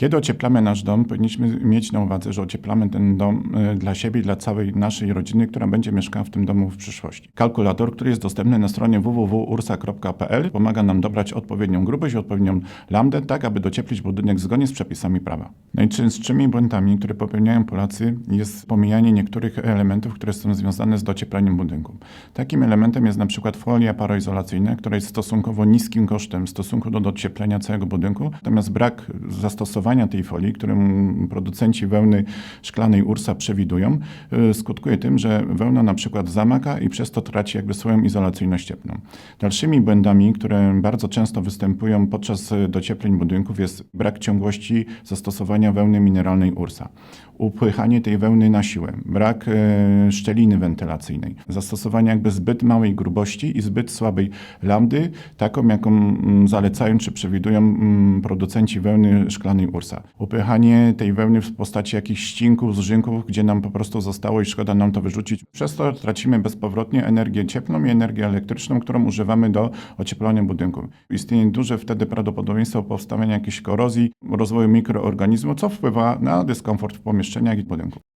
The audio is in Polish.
Kiedy ocieplamy nasz dom, powinniśmy mieć na uwadze, że ocieplamy ten dom e, dla siebie i dla całej naszej rodziny, która będzie mieszkała w tym domu w przyszłości. Kalkulator, który jest dostępny na stronie www.ursa.pl pomaga nam dobrać odpowiednią grubość i odpowiednią lambdę, tak aby docieplić budynek zgodnie z przepisami prawa. Najczęstszymi błędami, które popełniają Polacy jest pomijanie niektórych elementów, które są związane z docieplaniem budynku. Takim elementem jest na przykład folia paroizolacyjna, która jest stosunkowo niskim kosztem w stosunku do docieplenia całego budynku, natomiast brak zastosowania tej folii, którą producenci wełny szklanej Ursa przewidują, y, skutkuje tym, że wełna na przykład zamaka i przez to traci jakby swoją izolacyjność cieplną. Dalszymi błędami, które bardzo często występują podczas y, dociepleń budynków jest brak ciągłości zastosowania wełny mineralnej Ursa, upychanie tej wełny na siłę, brak e, szczeliny wentylacyjnej, zastosowanie jakby zbyt małej grubości i zbyt słabej lambdy, taką jaką mm, zalecają czy przewidują mm, producenci wełny szklanej Ursa. Upychanie tej wełny w postaci jakichś ścinków, zżynków, gdzie nam po prostu zostało i szkoda nam to wyrzucić. Przez to tracimy bezpowrotnie energię cieplną i energię elektryczną, którą używamy do ocieplania budynku. Istnieje duże wtedy prawdopodobieństwo powstawania jakiejś korozji, rozwoju mikroorganizmu, co wpływa na dyskomfort w jeszcze nie Agit Budynków.